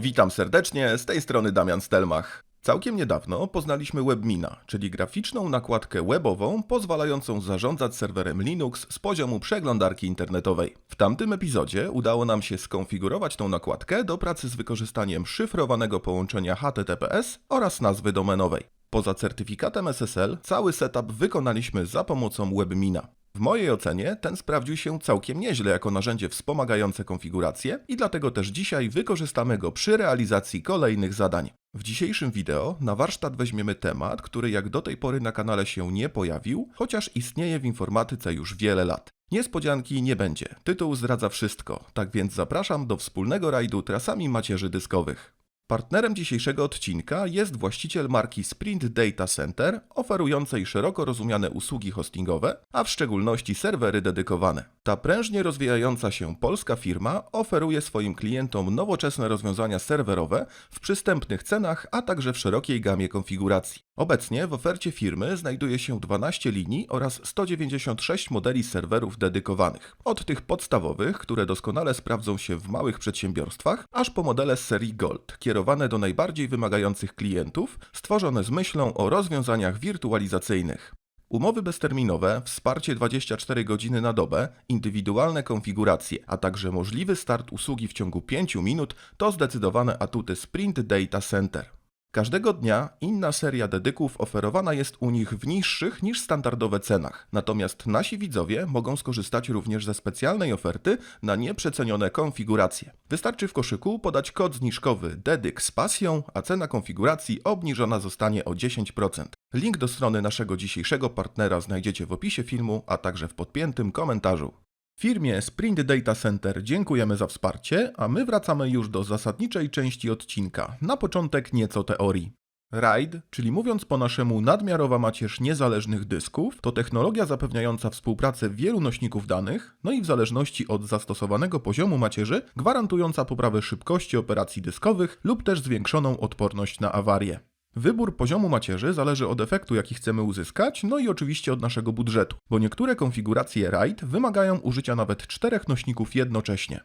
Witam serdecznie, z tej strony Damian Stelmach. Całkiem niedawno poznaliśmy Webmina, czyli graficzną nakładkę webową pozwalającą zarządzać serwerem Linux z poziomu przeglądarki internetowej. W tamtym epizodzie udało nam się skonfigurować tą nakładkę do pracy z wykorzystaniem szyfrowanego połączenia HTTPS oraz nazwy domenowej. Poza certyfikatem SSL, cały setup wykonaliśmy za pomocą Webmina. W mojej ocenie ten sprawdził się całkiem nieźle jako narzędzie wspomagające konfigurację i dlatego też dzisiaj wykorzystamy go przy realizacji kolejnych zadań. W dzisiejszym wideo na warsztat weźmiemy temat, który jak do tej pory na kanale się nie pojawił, chociaż istnieje w informatyce już wiele lat. Niespodzianki nie będzie, tytuł zdradza wszystko, tak więc zapraszam do wspólnego rajdu trasami macierzy dyskowych. Partnerem dzisiejszego odcinka jest właściciel marki Sprint Data Center, oferującej szeroko rozumiane usługi hostingowe, a w szczególności serwery dedykowane. Ta prężnie rozwijająca się polska firma oferuje swoim klientom nowoczesne rozwiązania serwerowe w przystępnych cenach, a także w szerokiej gamie konfiguracji. Obecnie w ofercie firmy znajduje się 12 linii oraz 196 modeli serwerów dedykowanych. Od tych podstawowych, które doskonale sprawdzą się w małych przedsiębiorstwach, aż po modele serii Gold, kierowane do najbardziej wymagających klientów, stworzone z myślą o rozwiązaniach wirtualizacyjnych. Umowy bezterminowe, wsparcie 24 godziny na dobę, indywidualne konfiguracje, a także możliwy start usługi w ciągu 5 minut to zdecydowane atuty Sprint Data Center. Każdego dnia inna seria dedyków oferowana jest u nich w niższych niż standardowe cenach, natomiast nasi widzowie mogą skorzystać również ze specjalnej oferty na nieprzecenione konfiguracje. Wystarczy w koszyku podać kod zniżkowy DEDYK z pasją, a cena konfiguracji obniżona zostanie o 10%. Link do strony naszego dzisiejszego partnera znajdziecie w opisie filmu, a także w podpiętym komentarzu. Firmie Sprint Data Center dziękujemy za wsparcie, a my wracamy już do zasadniczej części odcinka. Na początek nieco teorii. RAID, czyli mówiąc po naszemu nadmiarowa macierz niezależnych dysków, to technologia zapewniająca współpracę wielu nośników danych, no i w zależności od zastosowanego poziomu macierzy, gwarantująca poprawę szybkości operacji dyskowych lub też zwiększoną odporność na awarie. Wybór poziomu macierzy zależy od efektu, jaki chcemy uzyskać, no i oczywiście od naszego budżetu, bo niektóre konfiguracje RAID wymagają użycia nawet czterech nośników jednocześnie.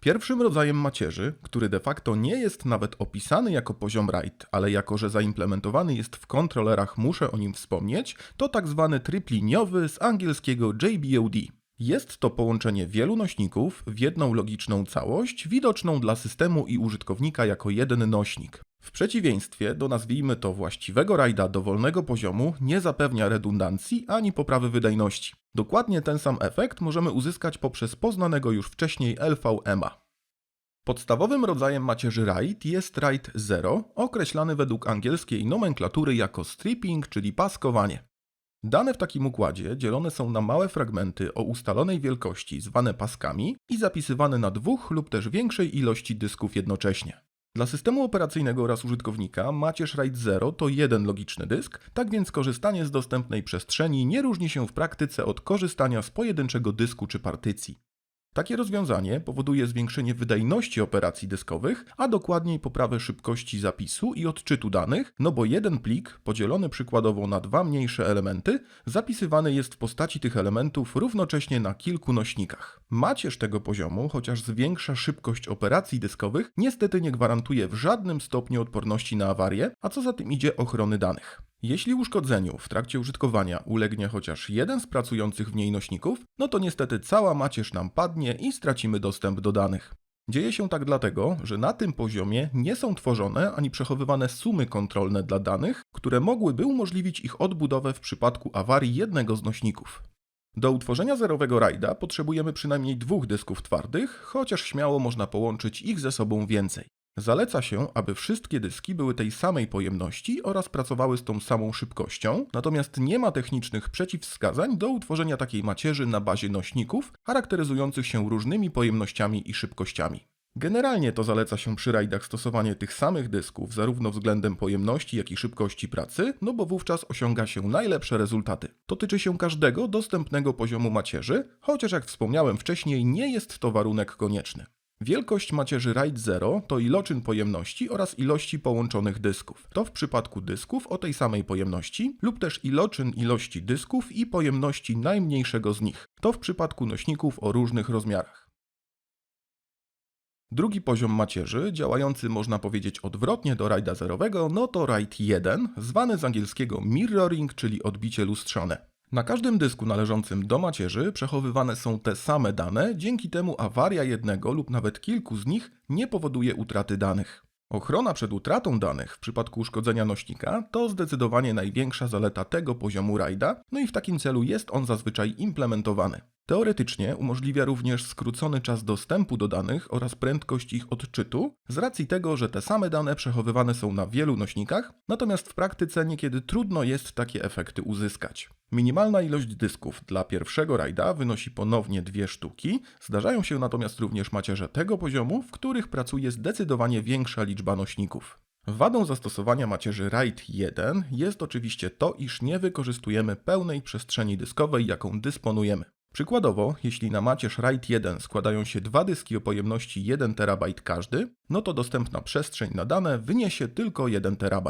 Pierwszym rodzajem macierzy, który de facto nie jest nawet opisany jako poziom RAID, ale jako że zaimplementowany jest w kontrolerach muszę o nim wspomnieć, to tak zwany tryb liniowy z angielskiego JBOD. Jest to połączenie wielu nośników w jedną logiczną całość, widoczną dla systemu i użytkownika jako jeden nośnik. W przeciwieństwie do nazwijmy to właściwego rajda dowolnego poziomu nie zapewnia redundancji ani poprawy wydajności. Dokładnie ten sam efekt możemy uzyskać poprzez poznanego już wcześniej LVMA. Podstawowym rodzajem macierzy RAID jest RAID 0, określany według angielskiej nomenklatury jako stripping, czyli paskowanie. Dane w takim układzie dzielone są na małe fragmenty o ustalonej wielkości, zwane paskami, i zapisywane na dwóch lub też większej ilości dysków jednocześnie. Dla systemu operacyjnego oraz użytkownika macierz RAID 0 to jeden logiczny dysk, tak więc korzystanie z dostępnej przestrzeni nie różni się w praktyce od korzystania z pojedynczego dysku czy partycji. Takie rozwiązanie powoduje zwiększenie wydajności operacji dyskowych, a dokładniej poprawę szybkości zapisu i odczytu danych, no bo jeden plik, podzielony przykładowo na dwa mniejsze elementy, zapisywany jest w postaci tych elementów równocześnie na kilku nośnikach. Macierz tego poziomu, chociaż zwiększa szybkość operacji dyskowych, niestety nie gwarantuje w żadnym stopniu odporności na awarie, a co za tym idzie ochrony danych. Jeśli uszkodzeniu w trakcie użytkowania ulegnie chociaż jeden z pracujących w niej nośników, no to niestety cała macierz nam padnie i stracimy dostęp do danych. Dzieje się tak dlatego, że na tym poziomie nie są tworzone ani przechowywane sumy kontrolne dla danych, które mogłyby umożliwić ich odbudowę w przypadku awarii jednego z nośników. Do utworzenia zerowego RAIDa potrzebujemy przynajmniej dwóch dysków twardych, chociaż śmiało można połączyć ich ze sobą więcej. Zaleca się, aby wszystkie dyski były tej samej pojemności oraz pracowały z tą samą szybkością, natomiast nie ma technicznych przeciwwskazań do utworzenia takiej macierzy na bazie nośników charakteryzujących się różnymi pojemnościami i szybkościami. Generalnie to zaleca się przy rajdach stosowanie tych samych dysków zarówno względem pojemności, jak i szybkości pracy, no bo wówczas osiąga się najlepsze rezultaty. To tyczy się każdego dostępnego poziomu macierzy, chociaż jak wspomniałem wcześniej, nie jest to warunek konieczny. Wielkość macierzy RAID 0 to iloczyn pojemności oraz ilości połączonych dysków. To w przypadku dysków o tej samej pojemności lub też iloczyn ilości dysków i pojemności najmniejszego z nich. To w przypadku nośników o różnych rozmiarach. Drugi poziom macierzy, działający można powiedzieć odwrotnie do RAIDa zerowego, no to RAID 1, zwany z angielskiego mirroring, czyli odbicie lustrzane. Na każdym dysku należącym do macierzy przechowywane są te same dane, dzięki temu awaria jednego lub nawet kilku z nich nie powoduje utraty danych. Ochrona przed utratą danych w przypadku uszkodzenia nośnika to zdecydowanie największa zaleta tego poziomu RAIDa, no i w takim celu jest on zazwyczaj implementowany. Teoretycznie umożliwia również skrócony czas dostępu do danych oraz prędkość ich odczytu, z racji tego, że te same dane przechowywane są na wielu nośnikach, natomiast w praktyce niekiedy trudno jest takie efekty uzyskać. Minimalna ilość dysków dla pierwszego rajda wynosi ponownie dwie sztuki, zdarzają się natomiast również macierze tego poziomu, w których pracuje zdecydowanie większa liczba nośników. Wadą zastosowania macierzy RAID 1 jest oczywiście to, iż nie wykorzystujemy pełnej przestrzeni dyskowej, jaką dysponujemy. Przykładowo, jeśli na macierz RAID 1 składają się dwa dyski o pojemności 1 TB każdy, no to dostępna przestrzeń na dane wyniesie tylko 1 TB.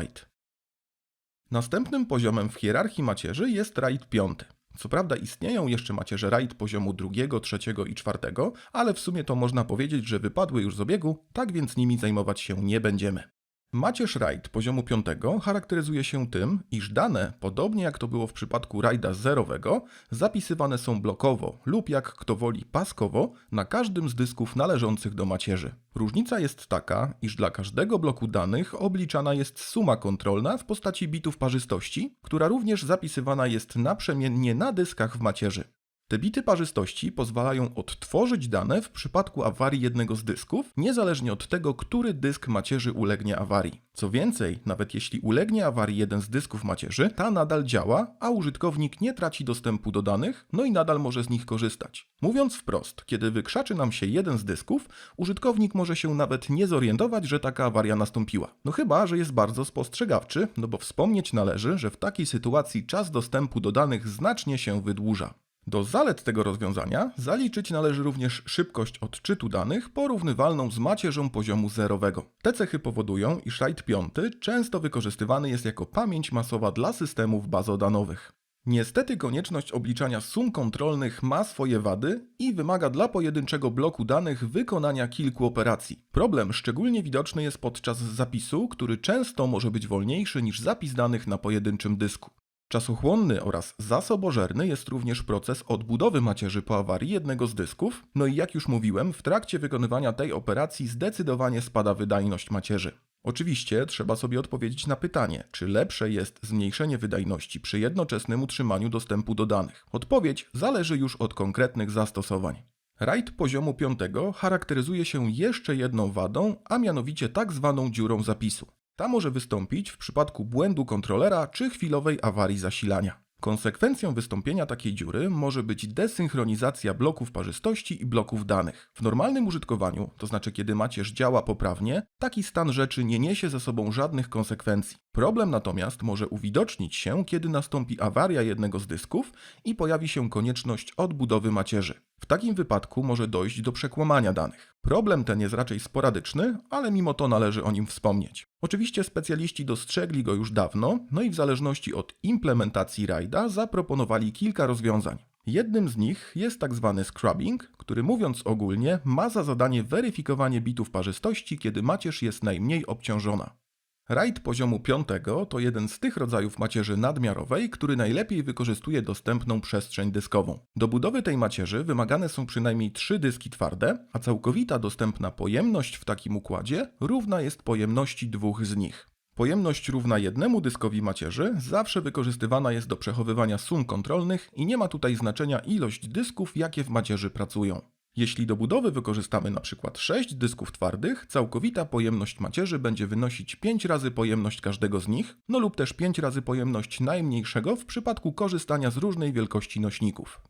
Następnym poziomem w hierarchii macierzy jest RAID 5. Co prawda istnieją jeszcze macierze RAID poziomu drugiego, trzeciego i czwartego, ale w sumie to można powiedzieć, że wypadły już z obiegu, tak więc nimi zajmować się nie będziemy. Macierz RAID poziomu 5 charakteryzuje się tym, iż dane, podobnie jak to było w przypadku RAIDa zerowego, zapisywane są blokowo lub jak kto woli paskowo na każdym z dysków należących do macierzy. Różnica jest taka, iż dla każdego bloku danych obliczana jest suma kontrolna w postaci bitów parzystości, która również zapisywana jest naprzemiennie na dyskach w macierzy. Te bity parzystości pozwalają odtworzyć dane w przypadku awarii jednego z dysków, niezależnie od tego, który dysk macierzy ulegnie awarii. Co więcej, nawet jeśli ulegnie awarii jeden z dysków macierzy, ta nadal działa, a użytkownik nie traci dostępu do danych, no i nadal może z nich korzystać. Mówiąc wprost, kiedy wykrzaczy nam się jeden z dysków, użytkownik może się nawet nie zorientować, że taka awaria nastąpiła. No chyba, że jest bardzo spostrzegawczy, no bo wspomnieć należy, że w takiej sytuacji czas dostępu do danych znacznie się wydłuża. Do zalet tego rozwiązania zaliczyć należy również szybkość odczytu danych porównywalną z macierzą poziomu zerowego. Te cechy powodują, iż RAID 5 często wykorzystywany jest jako pamięć masowa dla systemów bazodanowych. Niestety konieczność obliczania sum kontrolnych ma swoje wady i wymaga dla pojedynczego bloku danych wykonania kilku operacji. Problem szczególnie widoczny jest podczas zapisu, który często może być wolniejszy niż zapis danych na pojedynczym dysku. Czasochłonny oraz zasobożerny jest również proces odbudowy macierzy po awarii jednego z dysków, no i jak już mówiłem, w trakcie wykonywania tej operacji zdecydowanie spada wydajność macierzy. Oczywiście trzeba sobie odpowiedzieć na pytanie, czy lepsze jest zmniejszenie wydajności przy jednoczesnym utrzymaniu dostępu do danych. Odpowiedź zależy już od konkretnych zastosowań. RAID poziomu 5 charakteryzuje się jeszcze jedną wadą, a mianowicie tak zwaną dziurą zapisu. Ta może wystąpić w przypadku błędu kontrolera czy chwilowej awarii zasilania. Konsekwencją wystąpienia takiej dziury może być desynchronizacja bloków parzystości i bloków danych. W normalnym użytkowaniu, to znaczy kiedy macierz działa poprawnie, taki stan rzeczy nie niesie ze sobą żadnych konsekwencji. Problem natomiast może uwidocznić się, kiedy nastąpi awaria jednego z dysków i pojawi się konieczność odbudowy macierzy. W takim wypadku może dojść do przekłamania danych. Problem ten jest raczej sporadyczny, ale mimo to należy o nim wspomnieć. Oczywiście specjaliści dostrzegli go już dawno, no i w zależności od implementacji RAIDa zaproponowali kilka rozwiązań. Jednym z nich jest tak zwany scrubbing, który mówiąc ogólnie ma za zadanie weryfikowanie bitów parzystości, kiedy macierz jest najmniej obciążona. RAID poziomu 5 to jeden z tych rodzajów macierzy nadmiarowej, który najlepiej wykorzystuje dostępną przestrzeń dyskową. Do budowy tej macierzy wymagane są przynajmniej trzy dyski twarde, a całkowita dostępna pojemność w takim układzie równa jest pojemności dwóch z nich. Pojemność równa jednemu dyskowi macierzy zawsze wykorzystywana jest do przechowywania sum kontrolnych i nie ma tutaj znaczenia ilość dysków, jakie w macierzy pracują. Jeśli do budowy wykorzystamy np. 6 dysków twardych, całkowita pojemność macierzy będzie wynosić 5 razy pojemność każdego z nich, no lub też 5 razy pojemność najmniejszego w przypadku korzystania z różnej wielkości nośników.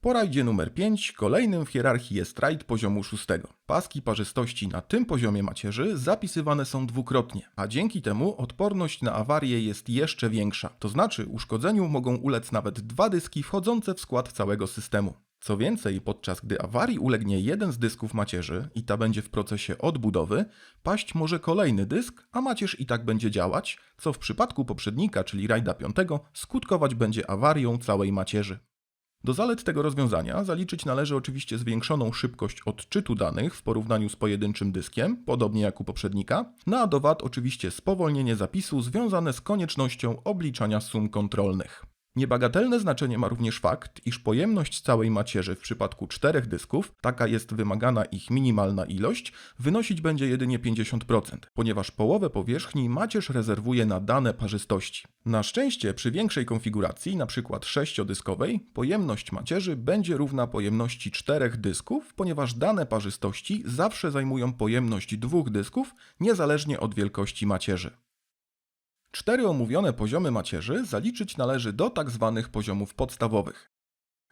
Po rajdzie numer 5 kolejnym w hierarchii jest rajd poziomu 6. Paski parzystości na tym poziomie macierzy zapisywane są dwukrotnie, a dzięki temu odporność na awarię jest jeszcze większa. To znaczy uszkodzeniu mogą ulec nawet dwa dyski wchodzące w skład całego systemu. Co więcej, podczas gdy awarii ulegnie jeden z dysków macierzy i ta będzie w procesie odbudowy, paść może kolejny dysk, a macierz i tak będzie działać, co w przypadku poprzednika, czyli rajda 5, skutkować będzie awarią całej macierzy. Do zalet tego rozwiązania zaliczyć należy oczywiście zwiększoną szybkość odczytu danych w porównaniu z pojedynczym dyskiem, podobnie jak u poprzednika, no a do wad oczywiście spowolnienie zapisu związane z koniecznością obliczania sum kontrolnych. Niebagatelne znaczenie ma również fakt, iż pojemność całej macierzy w przypadku czterech dysków, taka jest wymagana ich minimalna ilość, wynosić będzie jedynie 50%, ponieważ połowę powierzchni macierz rezerwuje na dane parzystości. Na szczęście przy większej konfiguracji, np. 6-dyskowej, pojemność macierzy będzie równa pojemności czterech dysków, ponieważ dane parzystości zawsze zajmują pojemność dwóch dysków, niezależnie od wielkości macierzy. Cztery omówione poziomy macierzy zaliczyć należy do tzw. poziomów podstawowych.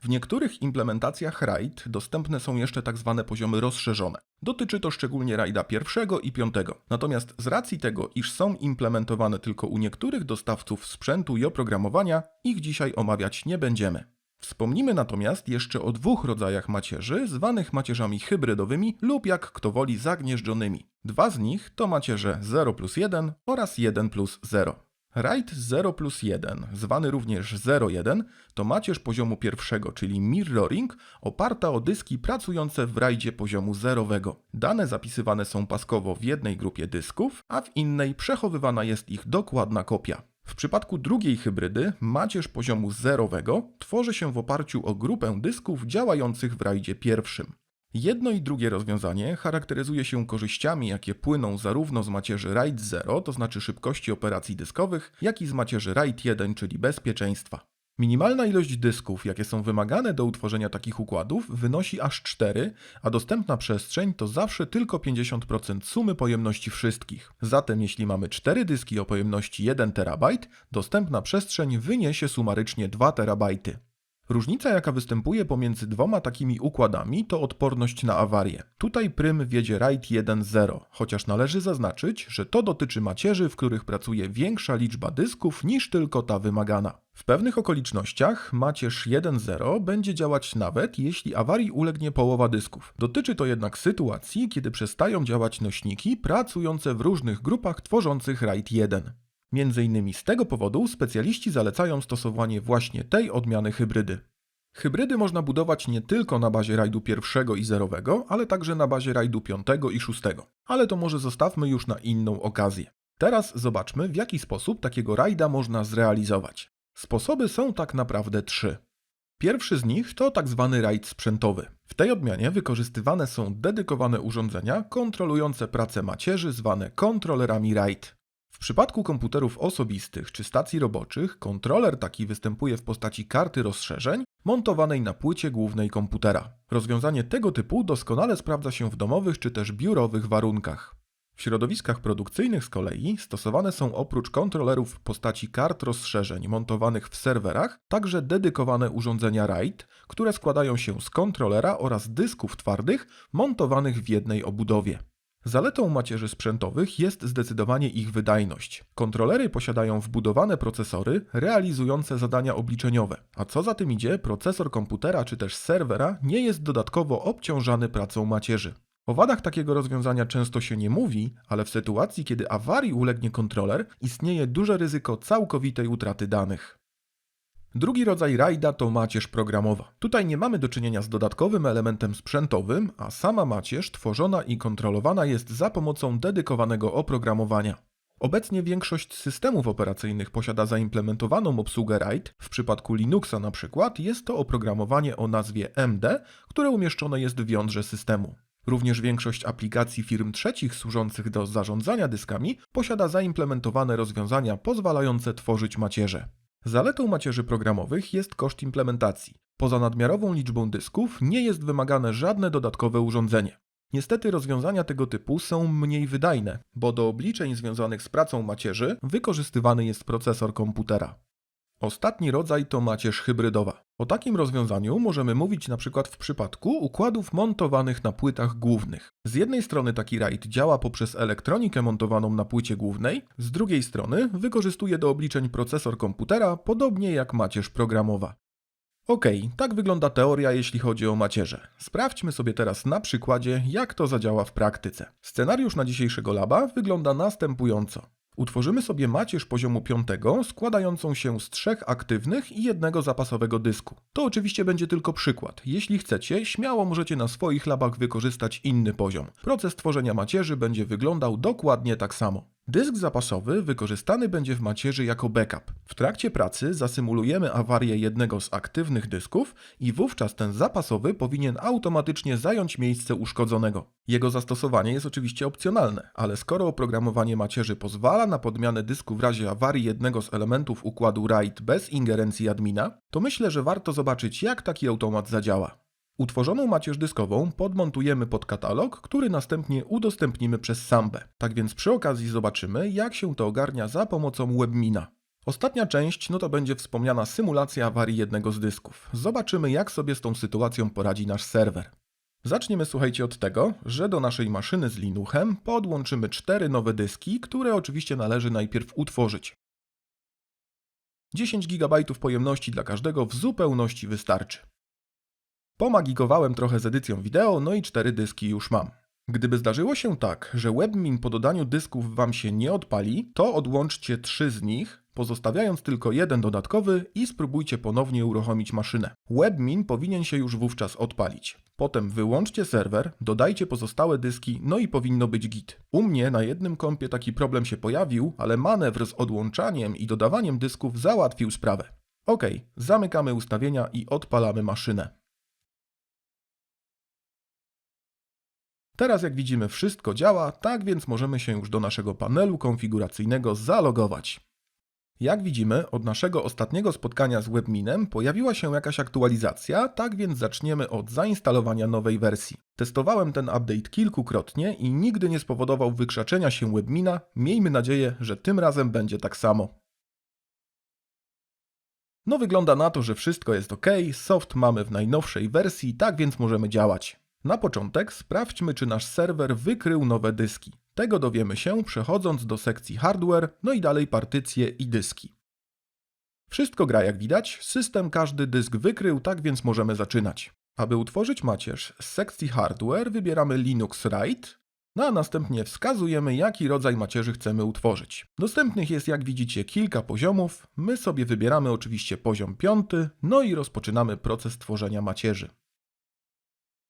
W niektórych implementacjach RAID dostępne są jeszcze tzw. poziomy rozszerzone. Dotyczy to szczególnie RAIDa pierwszego i piątego. Natomiast z racji tego, iż są implementowane tylko u niektórych dostawców sprzętu i oprogramowania, ich dzisiaj omawiać nie będziemy. Wspomnimy natomiast jeszcze o dwóch rodzajach macierzy, zwanych macierzami hybrydowymi lub jak kto woli zagnieżdżonymi. Dwa z nich to macierze 0 plus 1 oraz 1 plus 0. RAID 0 plus 1, zwany również 0.1, to macierz poziomu pierwszego, czyli mirroring, oparta o dyski pracujące w RAIDzie poziomu zerowego. Dane zapisywane są paskowo w jednej grupie dysków, a w innej przechowywana jest ich dokładna kopia. W przypadku drugiej hybrydy macierz poziomu zerowego tworzy się w oparciu o grupę dysków działających w rajdzie pierwszym. Jedno i drugie rozwiązanie charakteryzuje się korzyściami, jakie płyną zarówno z macierzy RAID 0, to znaczy szybkości operacji dyskowych, jak i z macierzy RAID 1, czyli bezpieczeństwa. Minimalna ilość dysków, jakie są wymagane do utworzenia takich układów, wynosi aż 4, a dostępna przestrzeń to zawsze tylko 50% sumy pojemności wszystkich. Zatem jeśli mamy 4 dyski o pojemności 1 TB, dostępna przestrzeń wyniesie sumarycznie 2 TB. Różnica, jaka występuje pomiędzy dwoma takimi układami, to odporność na awarie. Tutaj prym wiedzie RAID 1.0, chociaż należy zaznaczyć, że to dotyczy macierzy, w których pracuje większa liczba dysków niż tylko ta wymagana. W pewnych okolicznościach macierz 1.0 będzie działać nawet jeśli awarii ulegnie połowa dysków. Dotyczy to jednak sytuacji, kiedy przestają działać nośniki pracujące w różnych grupach tworzących RAID 1. Między innymi z tego powodu specjaliści zalecają stosowanie właśnie tej odmiany hybrydy. Hybrydy można budować nie tylko na bazie rajdu pierwszego i zerowego, ale także na bazie rajdu piątego i szóstego. Ale to może zostawmy już na inną okazję. Teraz zobaczmy, w jaki sposób takiego rajda można zrealizować. Sposoby są tak naprawdę trzy. Pierwszy z nich to tak zwany rajd sprzętowy. W tej odmianie wykorzystywane są dedykowane urządzenia kontrolujące pracę macierzy zwane kontrolerami RAID. W przypadku komputerów osobistych czy stacji roboczych kontroler taki występuje w postaci karty rozszerzeń montowanej na płycie głównej komputera. Rozwiązanie tego typu doskonale sprawdza się w domowych czy też biurowych warunkach. W środowiskach produkcyjnych z kolei stosowane są oprócz kontrolerów w postaci kart rozszerzeń montowanych w serwerach także dedykowane urządzenia RAID, które składają się z kontrolera oraz dysków twardych montowanych w jednej obudowie. Zaletą macierzy sprzętowych jest zdecydowanie ich wydajność. Kontrolery posiadają wbudowane procesory realizujące zadania obliczeniowe, a co za tym idzie, procesor komputera czy też serwera nie jest dodatkowo obciążany pracą macierzy. O wadach takiego rozwiązania często się nie mówi, ale w sytuacji, kiedy awarii ulegnie kontroler, istnieje duże ryzyko całkowitej utraty danych. Drugi rodzaj rajda to macierz programowa. Tutaj nie mamy do czynienia z dodatkowym elementem sprzętowym, a sama macierz tworzona i kontrolowana jest za pomocą dedykowanego oprogramowania. Obecnie większość systemów operacyjnych posiada zaimplementowaną obsługę RAID. W przypadku Linuxa na przykład jest to oprogramowanie o nazwie MD, które umieszczone jest w jądrze systemu. Również większość aplikacji firm trzecich służących do zarządzania dyskami posiada zaimplementowane rozwiązania pozwalające tworzyć macierze. Zaletą macierzy programowych jest koszt implementacji. Poza nadmiarową liczbą dysków nie jest wymagane żadne dodatkowe urządzenie. Niestety rozwiązania tego typu są mniej wydajne, bo do obliczeń związanych z pracą macierzy wykorzystywany jest procesor komputera. Ostatni rodzaj to macierz hybrydowa. O takim rozwiązaniu możemy mówić przykład w przypadku układów montowanych na płytach głównych. Z jednej strony taki RAID działa poprzez elektronikę montowaną na płycie głównej, z drugiej strony wykorzystuje do obliczeń procesor komputera, podobnie jak macierz programowa. Ok, tak wygląda teoria, jeśli chodzi o macierze. Sprawdźmy sobie teraz na przykładzie, jak to zadziała w praktyce. Scenariusz na dzisiejszego laba wygląda następująco. Utworzymy sobie macierz poziomu 5 składającą się z trzech aktywnych i jednego zapasowego dysku. To oczywiście będzie tylko przykład. Jeśli chcecie, śmiało możecie na swoich labach wykorzystać inny poziom. Proces tworzenia macierzy będzie wyglądał dokładnie tak samo. Dysk zapasowy wykorzystany będzie w macierzy jako backup. W trakcie pracy zasymulujemy awarię jednego z aktywnych dysków i wówczas ten zapasowy powinien automatycznie zająć miejsce uszkodzonego. Jego zastosowanie jest oczywiście opcjonalne, ale skoro oprogramowanie macierzy pozwala na podmianę dysku w razie awarii jednego z elementów układu RAID bez ingerencji admina, to myślę, że warto zobaczyć jak taki automat zadziała. Utworzoną macierz dyskową podmontujemy pod katalog, który następnie udostępnimy przez Sambę. Tak więc przy okazji zobaczymy, jak się to ogarnia za pomocą webmina. Ostatnia część no to będzie wspomniana symulacja awarii jednego z dysków. Zobaczymy, jak sobie z tą sytuacją poradzi nasz serwer. Zaczniemy słuchajcie od tego, że do naszej maszyny z Linuchem podłączymy cztery nowe dyski, które oczywiście należy najpierw utworzyć. 10 GB pojemności dla każdego w zupełności wystarczy. Pomagikowałem trochę z edycją wideo, no i cztery dyski już mam. Gdyby zdarzyło się tak, że WebMin po dodaniu dysków Wam się nie odpali, to odłączcie trzy z nich, pozostawiając tylko jeden dodatkowy i spróbujcie ponownie uruchomić maszynę. WebMin powinien się już wówczas odpalić. Potem wyłączcie serwer, dodajcie pozostałe dyski, no i powinno być git. U mnie na jednym kompie taki problem się pojawił, ale manewr z odłączaniem i dodawaniem dysków załatwił sprawę. Ok, zamykamy ustawienia i odpalamy maszynę. Teraz jak widzimy wszystko działa, tak więc możemy się już do naszego panelu konfiguracyjnego zalogować. Jak widzimy, od naszego ostatniego spotkania z Webminem pojawiła się jakaś aktualizacja, tak więc zaczniemy od zainstalowania nowej wersji. Testowałem ten update kilkukrotnie i nigdy nie spowodował wykrzaczenia się Webmina, miejmy nadzieję, że tym razem będzie tak samo. No wygląda na to, że wszystko jest ok, soft mamy w najnowszej wersji, tak więc możemy działać. Na początek sprawdźmy, czy nasz serwer wykrył nowe dyski. Tego dowiemy się przechodząc do sekcji hardware, no i dalej partycje i dyski. Wszystko gra jak widać, system każdy dysk wykrył, tak więc możemy zaczynać. Aby utworzyć macierz z sekcji hardware wybieramy Linux RAID, no a następnie wskazujemy jaki rodzaj macierzy chcemy utworzyć. Dostępnych jest jak widzicie kilka poziomów, my sobie wybieramy oczywiście poziom piąty, no i rozpoczynamy proces tworzenia macierzy.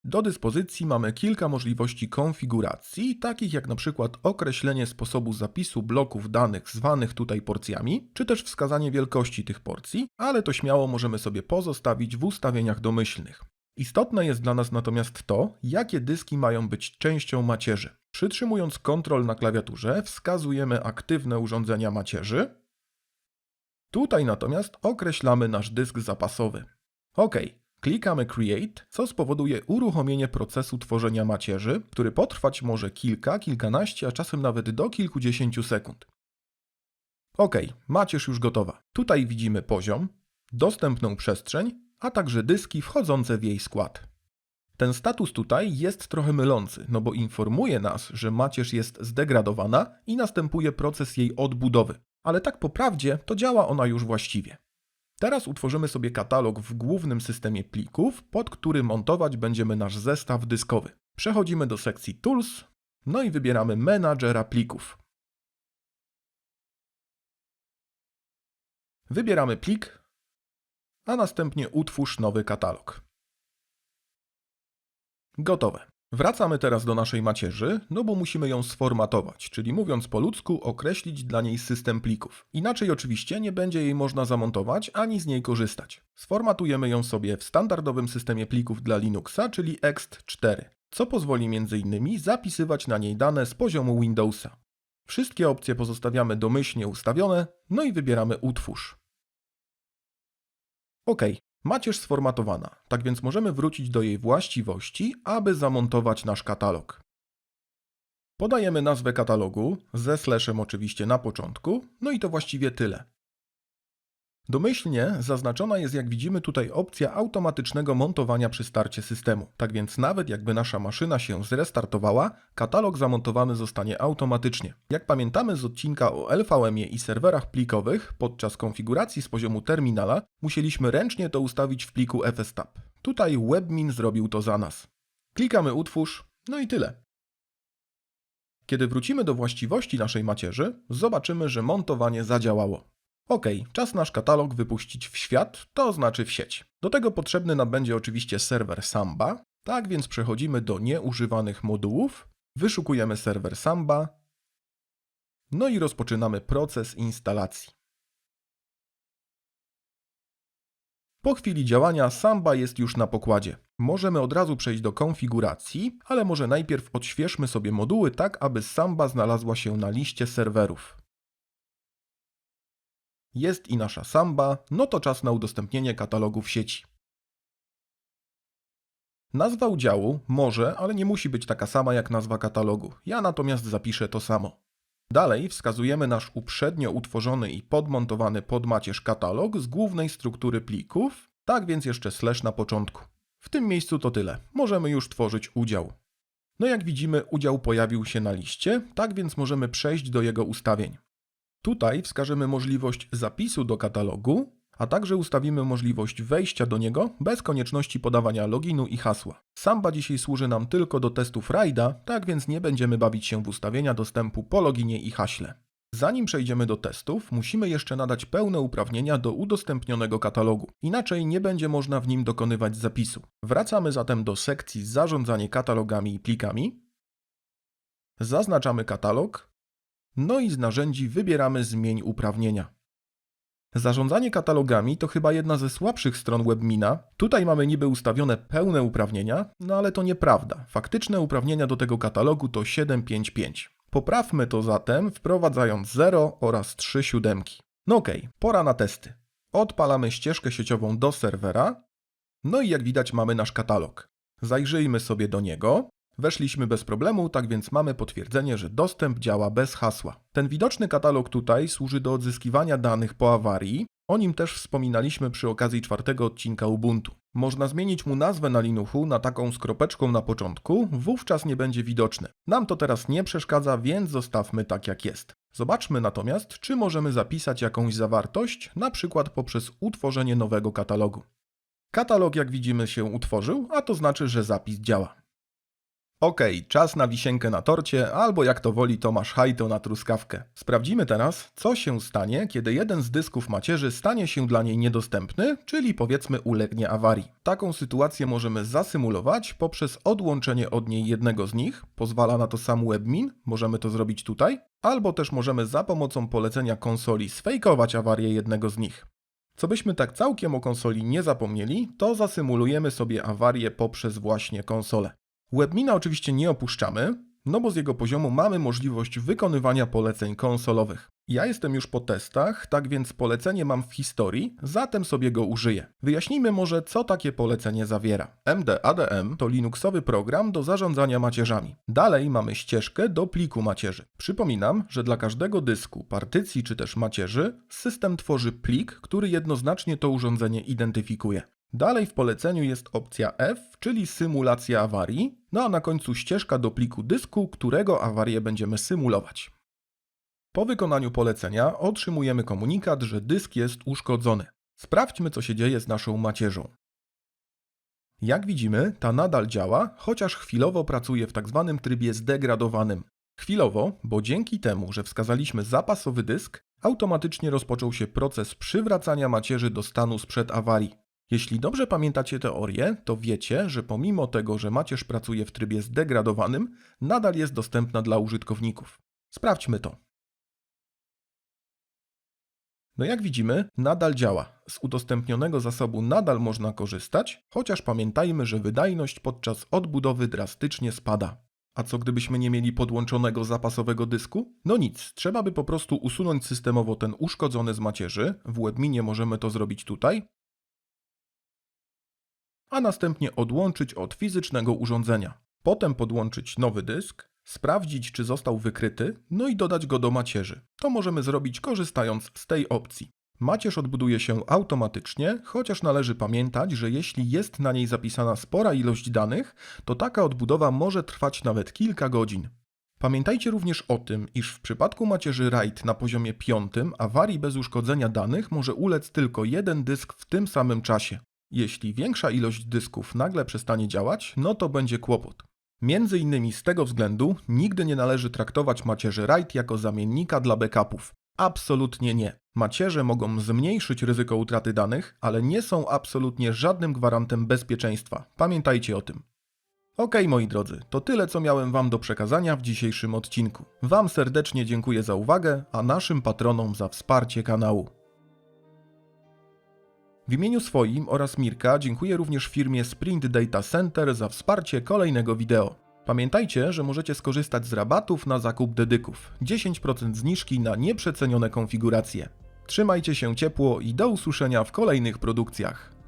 Do dyspozycji mamy kilka możliwości konfiguracji, takich jak przykład określenie sposobu zapisu bloków danych zwanych tutaj porcjami, czy też wskazanie wielkości tych porcji, ale to śmiało możemy sobie pozostawić w ustawieniach domyślnych. Istotne jest dla nas natomiast to, jakie dyski mają być częścią macierzy. Przytrzymując Ctrl na klawiaturze wskazujemy aktywne urządzenia macierzy. Tutaj natomiast określamy nasz dysk zapasowy. OK, Klikamy Create, co spowoduje uruchomienie procesu tworzenia macierzy, który potrwać może kilka, kilkanaście, a czasem nawet do kilkudziesięciu sekund. OK, macierz już gotowa. Tutaj widzimy poziom, dostępną przestrzeń, a także dyski wchodzące w jej skład. Ten status tutaj jest trochę mylący, no bo informuje nas, że macierz jest zdegradowana i następuje proces jej odbudowy. Ale tak po prawdzie to działa ona już właściwie. Teraz utworzymy sobie katalog w głównym systemie plików, pod który montować będziemy nasz zestaw dyskowy. Przechodzimy do sekcji Tools, no i wybieramy Menadżera plików. Wybieramy plik, a następnie utwórz nowy katalog. Gotowe. Wracamy teraz do naszej macierzy, no bo musimy ją sformatować, czyli mówiąc po ludzku, określić dla niej system plików. Inaczej oczywiście nie będzie jej można zamontować ani z niej korzystać. Sformatujemy ją sobie w standardowym systemie plików dla Linuxa, czyli ext4, co pozwoli m.in. zapisywać na niej dane z poziomu Windowsa. Wszystkie opcje pozostawiamy domyślnie ustawione, no i wybieramy utwórz. OK, Macierz sformatowana, tak więc możemy wrócić do jej właściwości, aby zamontować nasz katalog. Podajemy nazwę katalogu, ze slashem oczywiście na początku, no i to właściwie tyle. Domyślnie zaznaczona jest jak widzimy tutaj opcja automatycznego montowania przy starcie systemu. Tak więc nawet jakby nasza maszyna się zrestartowała, katalog zamontowany zostanie automatycznie. Jak pamiętamy z odcinka o LVM-ie i serwerach plikowych, podczas konfiguracji z poziomu terminala musieliśmy ręcznie to ustawić w pliku fstab. Tutaj WebMin zrobił to za nas. Klikamy utwórz, no i tyle. Kiedy wrócimy do właściwości naszej macierzy, zobaczymy, że montowanie zadziałało. Ok, czas nasz katalog wypuścić w świat, to znaczy w sieć. Do tego potrzebny nam będzie oczywiście serwer Samba, tak więc przechodzimy do nieużywanych modułów, wyszukujemy serwer Samba, no i rozpoczynamy proces instalacji. Po chwili działania Samba jest już na pokładzie. Możemy od razu przejść do konfiguracji, ale może najpierw odświeżmy sobie moduły tak, aby Samba znalazła się na liście serwerów. Jest i nasza Samba, no to czas na udostępnienie katalogu w sieci. Nazwa udziału może, ale nie musi być taka sama jak nazwa katalogu. Ja natomiast zapiszę to samo. Dalej wskazujemy nasz uprzednio utworzony i podmontowany pod macierz katalog z głównej struktury plików, tak więc jeszcze slash na początku. W tym miejscu to tyle. Możemy już tworzyć udział. No jak widzimy, udział pojawił się na liście, tak więc możemy przejść do jego ustawień. Tutaj wskażemy możliwość zapisu do katalogu, a także ustawimy możliwość wejścia do niego bez konieczności podawania loginu i hasła. Samba dzisiaj służy nam tylko do testów RAIDa, tak więc nie będziemy bawić się w ustawienia dostępu po loginie i haśle. Zanim przejdziemy do testów, musimy jeszcze nadać pełne uprawnienia do udostępnionego katalogu. Inaczej nie będzie można w nim dokonywać zapisu. Wracamy zatem do sekcji Zarządzanie katalogami i plikami. Zaznaczamy katalog. No i z narzędzi wybieramy Zmień uprawnienia. Zarządzanie katalogami to chyba jedna ze słabszych stron Webmina. Tutaj mamy niby ustawione pełne uprawnienia, no ale to nieprawda. Faktyczne uprawnienia do tego katalogu to 755. Poprawmy to zatem, wprowadzając 0 oraz 3 siódemki. No okej, okay, pora na testy. Odpalamy ścieżkę sieciową do serwera. No i jak widać mamy nasz katalog. Zajrzyjmy sobie do niego. Weszliśmy bez problemu, tak więc mamy potwierdzenie, że dostęp działa bez hasła. Ten widoczny katalog tutaj służy do odzyskiwania danych po awarii. O nim też wspominaliśmy przy okazji czwartego odcinka Ubuntu. Można zmienić mu nazwę na linuchu na taką z na początku, wówczas nie będzie widoczny. Nam to teraz nie przeszkadza, więc zostawmy tak jak jest. Zobaczmy natomiast, czy możemy zapisać jakąś zawartość, na przykład poprzez utworzenie nowego katalogu. Katalog jak widzimy się utworzył, a to znaczy, że zapis działa. Okej, okay, czas na wisienkę na torcie, albo jak to woli Tomasz Hajto na truskawkę. Sprawdzimy teraz, co się stanie, kiedy jeden z dysków macierzy stanie się dla niej niedostępny, czyli powiedzmy ulegnie awarii. Taką sytuację możemy zasymulować poprzez odłączenie od niej jednego z nich, pozwala na to sam WebMin, możemy to zrobić tutaj, albo też możemy za pomocą polecenia konsoli sfejkować awarię jednego z nich. Co byśmy tak całkiem o konsoli nie zapomnieli, to zasymulujemy sobie awarię poprzez właśnie konsolę. Webmina oczywiście nie opuszczamy, no bo z jego poziomu mamy możliwość wykonywania poleceń konsolowych. Ja jestem już po testach, tak więc polecenie mam w historii, zatem sobie go użyję. Wyjaśnijmy może, co takie polecenie zawiera. MDADM to Linuxowy program do zarządzania macierzami. Dalej mamy ścieżkę do pliku macierzy. Przypominam, że dla każdego dysku, partycji czy też macierzy system tworzy plik, który jednoznacznie to urządzenie identyfikuje. Dalej w poleceniu jest opcja F, czyli symulacja awarii, no a na końcu ścieżka do pliku dysku, którego awarię będziemy symulować. Po wykonaniu polecenia otrzymujemy komunikat, że dysk jest uszkodzony. Sprawdźmy, co się dzieje z naszą macierzą. Jak widzimy, ta nadal działa, chociaż chwilowo pracuje w tzw. Tak trybie zdegradowanym. Chwilowo, bo dzięki temu, że wskazaliśmy zapasowy dysk, automatycznie rozpoczął się proces przywracania macierzy do stanu sprzed awarii. Jeśli dobrze pamiętacie teorię, to wiecie, że pomimo tego, że macierz pracuje w trybie zdegradowanym, nadal jest dostępna dla użytkowników. Sprawdźmy to. No jak widzimy, nadal działa. Z udostępnionego zasobu nadal można korzystać, chociaż pamiętajmy, że wydajność podczas odbudowy drastycznie spada. A co gdybyśmy nie mieli podłączonego zapasowego dysku? No nic, trzeba by po prostu usunąć systemowo ten uszkodzony z macierzy. W Webminie możemy to zrobić tutaj a następnie odłączyć od fizycznego urządzenia. Potem podłączyć nowy dysk, sprawdzić czy został wykryty, no i dodać go do macierzy. To możemy zrobić korzystając z tej opcji. Macierz odbuduje się automatycznie, chociaż należy pamiętać, że jeśli jest na niej zapisana spora ilość danych, to taka odbudowa może trwać nawet kilka godzin. Pamiętajcie również o tym, iż w przypadku macierzy RAID na poziomie 5 awarii bez uszkodzenia danych może ulec tylko jeden dysk w tym samym czasie. Jeśli większa ilość dysków nagle przestanie działać, no to będzie kłopot. Między innymi z tego względu nigdy nie należy traktować macierzy RAID jako zamiennika dla backupów. Absolutnie nie. Macierze mogą zmniejszyć ryzyko utraty danych, ale nie są absolutnie żadnym gwarantem bezpieczeństwa. Pamiętajcie o tym. Okej, moi drodzy, to tyle, co miałem Wam do przekazania w dzisiejszym odcinku. Wam serdecznie dziękuję za uwagę, a naszym patronom za wsparcie kanału. W imieniu swoim oraz Mirka dziękuję również firmie Sprint Data Center za wsparcie kolejnego wideo. Pamiętajcie, że możecie skorzystać z rabatów na zakup dedyków. 10% zniżki na nieprzecenione konfiguracje. Trzymajcie się ciepło i do usłyszenia w kolejnych produkcjach.